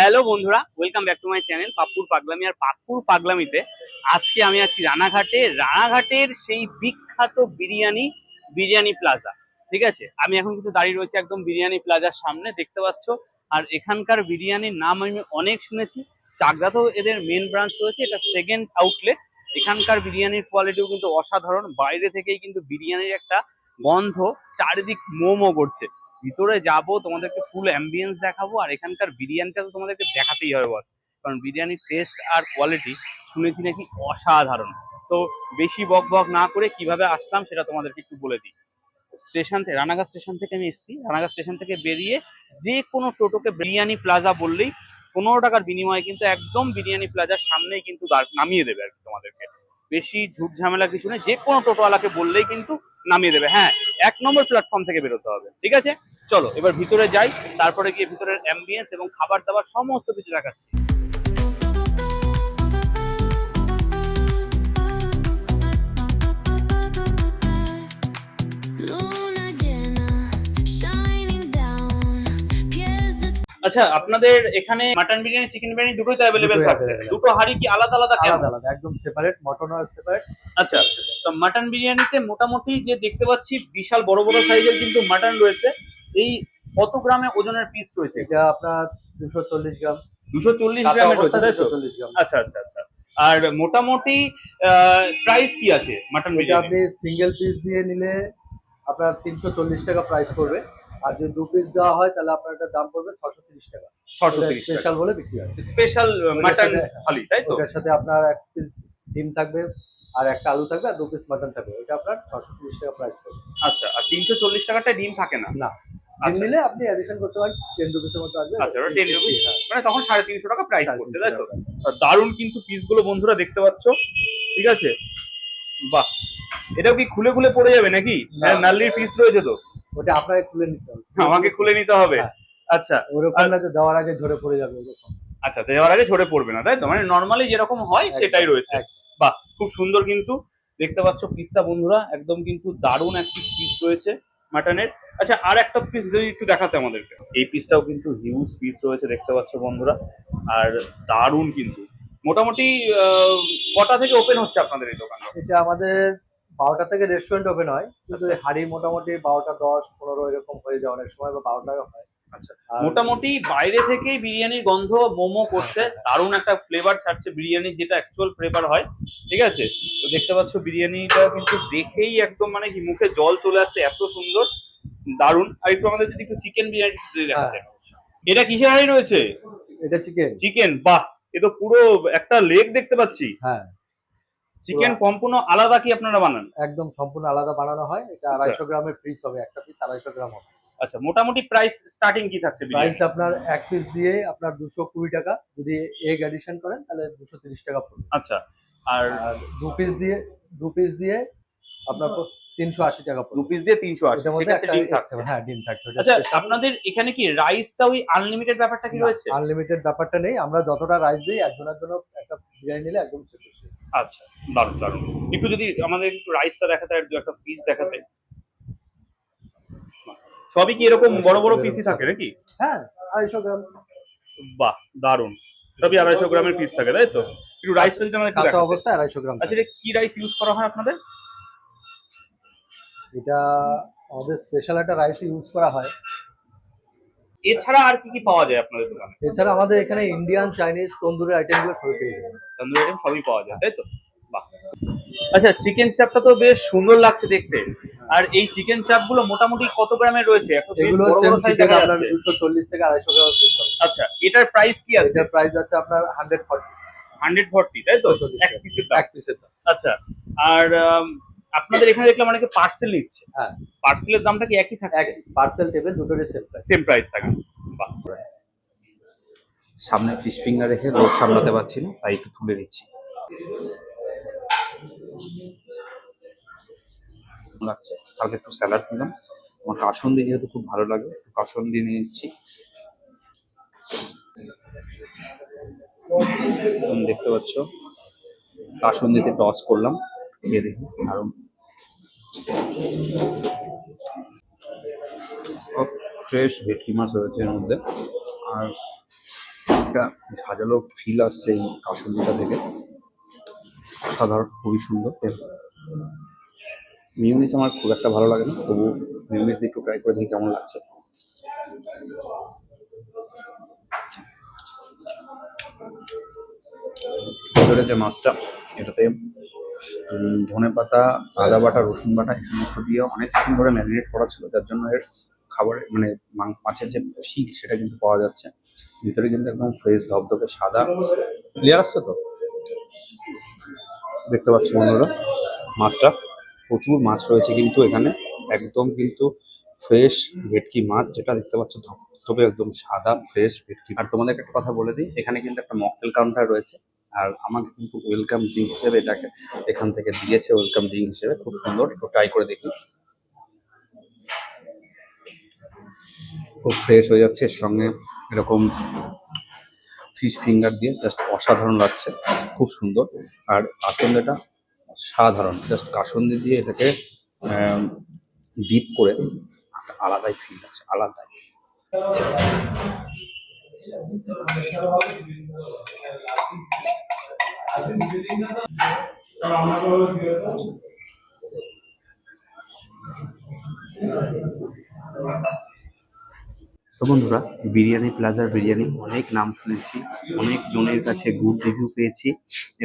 Hello বন্ধুরা welcome back to my channel পাপ্পুর পাগলামি আর পাপ্পুর পাগলামিতে আজকে আমি আছি রানাঘাটে। রানাঘাটের সেই বিখ্যাত বিরিয়ানি বিরিয়ানি প্লাজা ঠিক আছে? আমি এখন কিন্তু দাঁড়িয়ে রয়েছি একদম বিরিয়ানি প্লাজার সামনে, দেখতে পাচ্ছ? আর এখানকার বিরিয়ানির নাম আমি অনেক শুনেছি, চাকদাতেও এদের মেন ব্রাঞ্চ রয়েছে, এটা সেকেন্ড আউটলেট এখানকার বিরিয়ানির কোয়ালিটিও কিন্তু অসাধারণ, বাইরে থেকেই কিন্তু বিরিয়ানির একটা গন্ধ, চারিদিক মোমো করছে। ভিতরে যাব, তোমাদেরকে ফুল অ্যাম্বিয়েন্স দেখাবো, আর এখানকার বিরিয়ানিটা তো তোমাদেরকে দেখাতেই হবে বস কারণ বিরিয়ানির টেস্ট আর কোয়ালিটি শুনেছি নাকি অসাধারণ। তো বেশি বক বক না করে কীভাবে আসলাম সেটা তোমাদেরকে একটু বলে দিই। স্টেশন থেকে, রানাঘাট স্টেশন থেকে আমি এসেছি। রানাঘাট স্টেশন থেকে বেরিয়ে যে কোনো টোটোকে বিরিয়ানি প্লাজা বললেই পনেরো টাকার বিনিময়ে কিন্তু একদম বিরিয়ানি প্লাজার সামনেই কিন্তু নামিয়ে দেবে আর কি তোমাদেরকে। বেশি ঝুট ঝামেলা কিছু নেই, যে কোনো টোটোওয়ালাকে বললেই কিন্তু নামিয়ে দেবে। হ্যাঁ এক নম্বর প্ল্যাটফর্ম থেকে বেরোতে হবে। ঠিক আছে? চলো, এবার ভিতরে যাই, তারপরে গিয়ে ভিতরের অ্যাম্বিয়েন্স এবং খাবার দাবার সমস্ত কিছু দেখাচ্ছি। আচ্ছা আপনাদের এখানে মাটন বিরিয়ানি চিকেন বিরিয়ানি দুটোই তো অ্যাভেলেবেল থাকছে। দুটো হাড়ি কি আলাদা আলাদা কেন? আলাদা আলাদা একদম সেপারেট মটন আর সেপারেট আচ্ছা তো মাটন বিরিয়ানিতে মোটামুটি যে দেখতে পাচ্ছি বিশাল বড় বড় সাইজের কিন্তু মাটন রয়েছে। এই কত গ্রামে ওজনের পিস রয়েছে? এটা আপনার দুশো চল্লিশ গ্রাম। দুশো চল্লিশ গ্রামের রয়েছে অবস্থায় তাই তো? 240 গ্রাম। আচ্ছা আচ্ছা আচ্ছা। আর মোটামুটি প্রাইস কি আছে মাটন বিরিয়ানি আপনি সিঙ্গেল পিস দিয়ে নিলে আপনার তিনশো চল্লিশ টাকা প্রাইস পড়বে। আর যদি দু পিস দেওয়া হয় তাহলে আপনার এটার দাম পড়বে ছশো তিরিশ টাকা। ছশো তিরিশ স্পেশাল বলে বিক্রি হয়। স্পেশাল মাটন থালি তাই তো? ওটার সাথে আপনার এক পিস ডিম থাকবে আর একটা আলু থাকবে আর দু পিস মাটন থাকবে। ওটা আপনার ছশো তিরিশ টাকা প্রাইস আচ্ছা আর তিনশো চল্লিশ টাকাটা ডিম থাকে না? না। ডিম আচ্ছা। নিলে আপনি অ্যাডিশন করতে পারেন টেন রুপিসের মতো আসবে। আচ্ছা, ওটা 10 হ্যাঁ, মানে তখন সাড়ে তিনশো টাকা প্রাইস পড়ছে তাই তো? দারুণ কিন্তু পিসগুলো বন্ধুরা দেখতে পাচ্ছ ঠিক আছে? বাহ। এটাও কি খুলে খুলে পড়ে যাবে নাকি? হ্যাঁ, নাল্লির পিস রয়েছে তো? ওটা আপনাকে খুলে নিতে হবে। আমাকে খুলে নিতে হবে। হ্যাঁ। আচ্ছা। ওরকম না যে দেওয়ার আগে ঝরে পড়ে যাবে ওরকম। আচ্ছা দেওয়ার আগে ঝরে পড়বে না তাই তো? মানে নর্মালি যেরকম হয় সেটাই রয়েছে। বাহ খুব সুন্দর কিন্তু। দেখতে পাচ্ছ পিসটা বন্ধুরা একদম কিন্তু দারুণ একটি পিস রয়েছে মাটনের আচ্ছা আর একটা পিস যদি একটু দেখাতে আমাদেরকে। এই পিসটাও কিন্তু হিউজ পিস রয়েছে দেখতে পাচ্ছ বন্ধুরা। আর দারুণ কিন্তু। মোটামুটি আহ, কটা থেকে ওপেন হচ্ছে আপনাদের এই দোকানটা? এটা আমাদের বারোটা থেকে রেস্টুরেন্ট ওপেন হয় কিন্তু আচ্ছা। হাড়ি মোটামুটি বারোটা দশ পনেরো এরকম হয়ে যায় অনেক সময় বা বারোটা হয়। আচ্ছা। মোটামুটি বাইরে থেকেই বিরিয়ানির গন্ধ মোমো করছে দারুণ একটা ফ্লেভার ছাড়ছে বিরিয়ানির যেটা অ্যাকচুয়াল ফ্লেভার হয় ঠিক আছে? তো দেখতে পাচ্ছ বিরিয়ানিটা কিন্তু দেখেই একদম মানে কি মুখে জল চলে আসছে এত সুন্দর দারুণ। আর একটু আমাদের যদি একটু চিকেন বিরিয়ানি যদি দেখাতে এটা কিসের হাড়ি রয়েছে? এটা চিকেন চিকেন বাহ! এ তো পুরো একটা লেগ দেখতে পাচ্ছি। হ্যাঁ। চিকেন সম্পূর্ণ আলাদা কি আপনারা বানান? একদম সম্পূর্ণ আলাদা বানানো হয়। এটা আচ্ছা। আড়াইশো গ্রামের পিস হবে একটা পিস আড়াইশো গ্রাম হবে। আচ্ছা মোটামুটি প্রাইস স্টার্টিং কি থাকছে প্রাইস আপনার এক পিস দিয়ে আপনার দুশো কুড়ি টাকা। যদি এগ অ্যাডিশন করেন তাহলে দুশো তিরিশ টাকা পড়বে। আচ্ছা আর আর দু পিস দিয়ে দু পিস দিয়ে আপনার তিনশো আশি টাকা দু পিস দিয়ে তিনশো আশি এটার মধ্যে সেটাতে ডিম থাকছে। হ্যাঁ ডিম থাকছে। আচ্ছা আপনাদের এখানে কি রাইসটা ওই আনলিমিটেড ব্যাপারটা কি রয়েছে? আনলিমিটেড ব্যাপারটা নেই। আমরা যতটা রাইস দিই একজনের জন্য একটা বিরিয়ানি নিলে একদম আচ্ছা দারুণ দারুণ। একটু যদি আমাদের একটু রাইসটা দেখাতে আর দু একটা পিস দেখাতে। সবই কি এরকম বড় বড় পিসই থাকে নাকি? হ্যাঁ আড়াইশো গ্রাম। বাহ দারুণ। সবই আড়াইশো গ্রামের পিস থাকে তাই তো? একটু রাইসটা যদি আমাদের কাঁচা দেখাতে। অবস্থায় আড়াইশো গ্রাম আচ্ছা এটা কি রাইস ইউজ করা হয় আপনাদের? এটা আমাদের স্পেশাল একটা রাইস ইউজ করা হয়। এছাড়া আর কি কি পাওয়া যায় আপনাদের দোকানে? এছাড়া আমাদের এখানে ইন্ডিয়ান চাইনিজ তন্দুরি আইটেমগুলো সবই পেয়ে যাবেন। তন্দুরি আইটেম সবই পাওয়া যায় তাই তো? বাহ। আচ্ছা চিকেন চাপটা তো বেশ সুন্দর লাগছে দেখতে। আর এই চিকেন চাপগুলো মোটামুটি কত গ্রামের রয়েছে? এগুলো আপনার দুশো চল্লিশ থেকে আড়াইশো গ্রাম আচ্ছা এটার প্রাইস কি আছে? এটার প্রাইস আছে আপনার হান্ড্রেড ফর্টি হান্ড্রেড ফর্টি তাই তো? এক পিসের এক পিসের আচ্ছা আর আপনাদের এখানে দেখলাম অনেকে পার্সেল নিচ্ছে। হ্যাঁ। পার্সেলের দামটা কি একই থাকে পার্সেল টেবিল দুটোরই সেম প্রাইস সেম প্রাইস থাকে। বাহ। সামনে ফিশ ফিঙ্গার রেখে লোক সামলাতে পারছি না তাই একটু তুলে নিচ্ছি। লাগছে। কালকে একটু স্যালাড নিলাম। আমার কাসন্দি যেহেতু খুব ভালো লাগে একটু কাসন্দি নিয়ে নিচ্ছি। তুমি দেখতে পাচ্ছ কাসন্দিতে টস করলাম। খেয়ে দেখি দারুণ ফ্রেশ ভেটকি মাছ রয়েছে এর মধ্যে। আর একটা ঝাঁঝালো ফিল আসছে এই কাসুন্দিটা থেকে। সাধারণ, খুবই সুন্দর। মিউনিস আমার খুব একটা ভালো লাগে না, তবু মিউনিস দিয়ে একটু ট্রাই করে দেখি কেমন লাগছে। ভেতরে যে মাছটা, এটাতে ধনে পাতা, আদা বাটা, রসুন বাটা এই সমস্ত দিয়ে অনেকক্ষণ ধরে ম্যারিনেট করা ছিল, যার জন্য এর খাবারের মানে মাছের যে ফিল সেটা কিন্তু পাওয়া যাচ্ছে। ভিতরে কিন্তু একদম ফ্রেশ ধবধবে, সাদা। ক্লিয়ার আসছে তো? দেখতে পাচ্ছ বন্ধুরা, মাছটা। প্রচুর মাছ রয়েছে কিন্তু এখানে। একদম কিন্তু ফ্রেশ ভেটকি মাছ, যেটা দেখতে পাচ্ছ ধবধবে, একদম সাদা ফ্রেশ ভেটকি আর তোমাদেরকে একটা কথা বলে দিই, এখানে কিন্তু একটা মকটেল কাউন্টার রয়েছে। আর আমাকে কিন্তু ওয়েলকাম ড্রিঙ্ক হিসেবে এটাকে এখান থেকে দিয়েছে ওয়েলকাম ড্রিঙ্ক হিসেবে। খুব সুন্দর, একটু ট্রাই করে দেখি। খুব ফ্রেশ হয়ে যাচ্ছে, এর সঙ্গে এরকম ফিশ ফিঙ্গার দিয়ে জাস্ট অসাধারণ লাগছে, খুব সুন্দর। আর কাসন্দিটা সাধারণ জাস্ট কাসন্দি দিয়ে এটাকে ডিপ করে, আলাদাই ফিল আছে আলাদাই। তো বন্ধুরা, বিরিয়ানি, প্লাজার বিরিয়ানি, অনেক নাম শুনেছি, অনেক জনের কাছে গুড রিভিউ পেয়েছি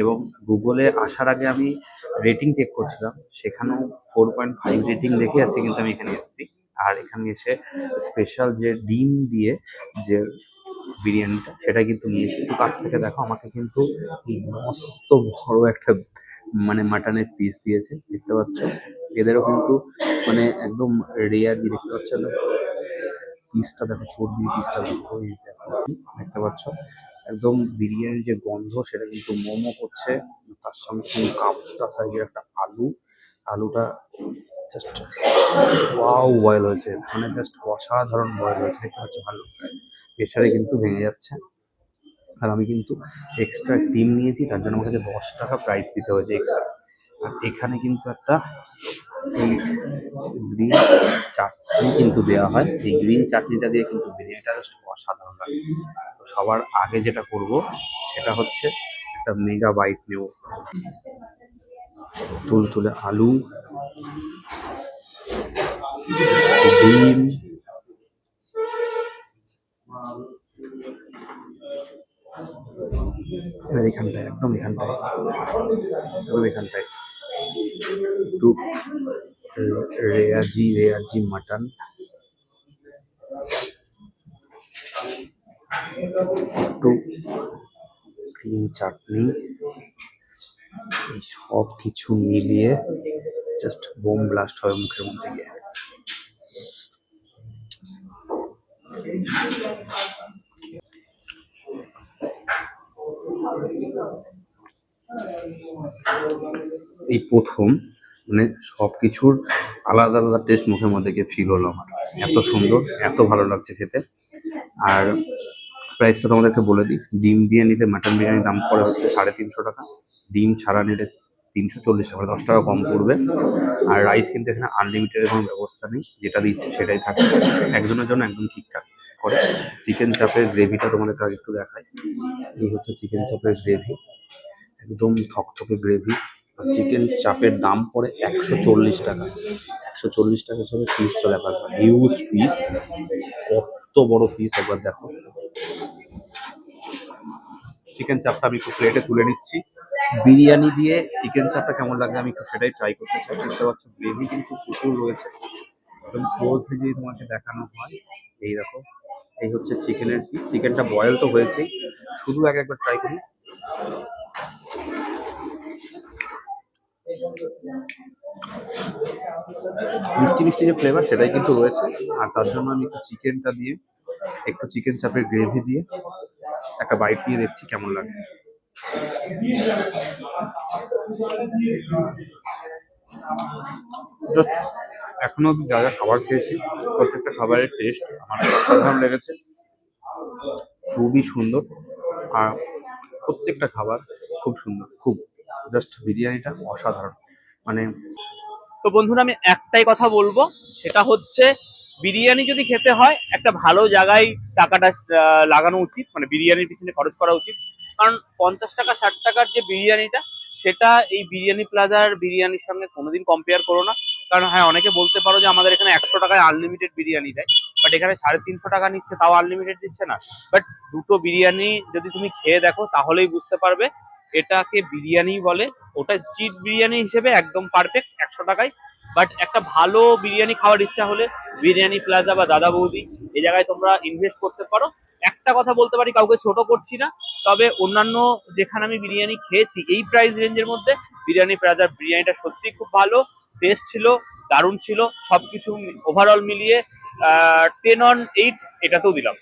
এবং গুগলে আসার আগে আমি রেটিং চেক করছিলাম, সেখানেও ফোর পয়েন্ট ফাইভ রেটিং দেখে আছে, কিন্তু আমি এখানে এসেছি। আর এখানে এসে স্পেশাল যে ডিম দিয়ে যে বিরিয়ানিটা, সেটা কিন্তু নিয়েছি। একটু কাছ থেকে দেখো, আমাকে কিন্তু এই মস্ত বড় একটা মানে মাটনের পিস দিয়েছে, দেখতে পাচ্ছ? এদেরও কিন্তু মানে একদম রেয়াজি দেখতে পাচ্ছ পিসটা দেখো, চর্বি পিসটা দেখো, এই দেখো, দেখতে পাচ্ছ? একদম বিরিয়ানির যে গন্ধ, সেটা কিন্তু মোমো করছে, তার সঙ্গে কিন্তু কাপ্তা সাইজের একটা আলু, আলুটা জাস্ট ওয়াও বয়েল হয়েছে মানে জাস্ট অসাধারণ বয়েল হয়েছে দেখতে পাচ্ছ আলু প্রেশারে কিন্তু ভেঙে যাচ্ছে। আর আমি কিন্তু এক্সট্রা ডিম নিয়েছি, তার জন্য আমাকে দশ টাকা প্রাইস দিতে হয়েছে এক্সট্রা আর এখানে কিন্তু একটা এই গ্রিন চাটনি কিন্তু দেওয়া হয়। এই গ্রিন চাটনিটা দিয়ে কিন্তু বিরিয়ানিটা জাস্ট অসাধারণ লাগে। তো সবার আগে যেটা করব, সেটা হচ্ছে একটা মেগা বাইট নেব। তুলতুলে আলু, ডিম, এবার এখানটায়, একদম এখানটায় একদম এখানটায়। একটু রেয়াজি রেয়াজি মাটন। একটু গ্রিন চাটনি। এই সব কিছু মিলিয়ে জাস্ট বোম ব্লাস্ট হবে মুখের মধ্যে গিয়ে। এই প্রথম মানে সব কিছুর আলাদা আলাদা টেস্ট মুখের মধ্যে গিয়ে ফিল হলো আমার। এত সুন্দর, এত ভালো লাগছে খেতে। আর প্রাইসটা তোমাদেরকে বলে দিই, ডিম দিয়ে নিলে মাটন বিরিয়ানির দাম পড়ে হচ্ছে সাড়ে তিনশো টাকা। ডিম ছাড়া নিলে তিনশো চল্লিশ টাকা মানে দশ টাকা কম পড়বে। আর রাইস কিন্তু এখানে আনলিমিটেডের কোনো ব্যবস্থা নেই, যেটা দিচ্ছে সেটাই থাকে। একজনের জন্য একদম ঠিকঠাক করে। চিকেন চাপের গ্রেভিটা তোমাদেরকে আগে একটু দেখায় এই হচ্ছে চিকেন চাপের গ্রেভি একদম থকথকে গ্রেভি আর চিকেন চাপের দাম পড়ে একশো চল্লিশ টাকা। একশো চল্লিশ টাকা হিসেবে পিসটা ব্যাপার হিউজ পিস কত বড় পিস একবার দেখো। চিকেন চাপটা আমি একটু প্লেটে তুলে নিচ্ছি। বিরিয়ানি দিয়ে চিকেন চাপটা কেমন লাগে আমি সেটাই ট্রাই করতে চাই। বুঝতে পারছ গ্রেভি কিন্তু প্রচুর রয়েছে। একদম ক্লোজলি যদি তোমাকে দেখানো হয়। এই দেখো, এই হচ্ছে চিকেনের পিস চিকেনটা বয়েল তো হয়েছেই। শুধু এক একবার ট্রাই করি। মিষ্টি মিষ্টি যে ফ্লেভার সেটাই কিন্তু রয়েছে। আর তার জন্য আমি একটু চিকেনটা দিয়ে, একটু চিকেন চাপের গ্রেভি দিয়ে একটা বাইট নিয়ে দেখছি কেমন লাগে। এখনও অব্দি যা যা খাবার খেয়েছি, প্রত্যেকটা খাবারের টেস্ট আমার অসাধারণ লেগেছে। খুবই সুন্দর। আর প্রত্যেকটা খাবার খুব সুন্দর। খুব জাস্ট বিরিয়ানিটা অসাধারণ। মানে তো বন্ধুরা, আমি একটাই কথা বলব। সেটা হচ্ছে, বিরিয়ানি যদি খেতে হয়, একটা ভালো জায়গায় টাকাটা লাগানো উচিত। মানে বিরিয়ানির পিছনে খরচ করা উচিত। কারণ পঞ্চাশ টাকা, ষাট টাকার যে বিরিয়ানিটা, সেটা এই বিরিয়ানি প্লাজার বিরিয়ানির সঙ্গে কোনোদিন কম্পেয়ার করো না। কারণ হ্যাঁ অনেকে বলতে পারো যে আমাদের এখানে একশো টাকায় আনলিমিটেড বিরিয়ানি দেয় বাট এখানে সাড়ে তিনশো টাকা নিচ্ছে, তাও আনলিমিটেড দিচ্ছে না। বাট দুটো বিরিয়ানি যদি তুমি খেয়ে দেখো, তাহলেই বুঝতে পারবে এটাকে বিরিয়ানি বলে। ওটা স্ট্রিট বিরিয়ানি হিসেবে একদম পারফেক্ট একশো টাকায়। বাট একটা ভালো বিরিয়ানি খাওয়ার ইচ্ছা হলে বিরিয়ানি প্লাজা বা দাদা বৌদি এই জায়গায় তোমরা ইনভেস্ট করতে পারো। একটা কথা বলতে পারি, কাউকে ছোট করছি না। তবে অন্যান্য যেখানে আমি বিরিয়ানি খেয়েছি, এই প্রাইস রেঞ্জের মধ্যে বিরিয়ানি প্লাজার বিরিয়ানিটা সত্যি খুব ভালো টেস্ট ছিল, দারুণ ছিল, সবকিছু ওভারঅল মিলিয়ে টেন অন এইট এটাতেও দিলাম।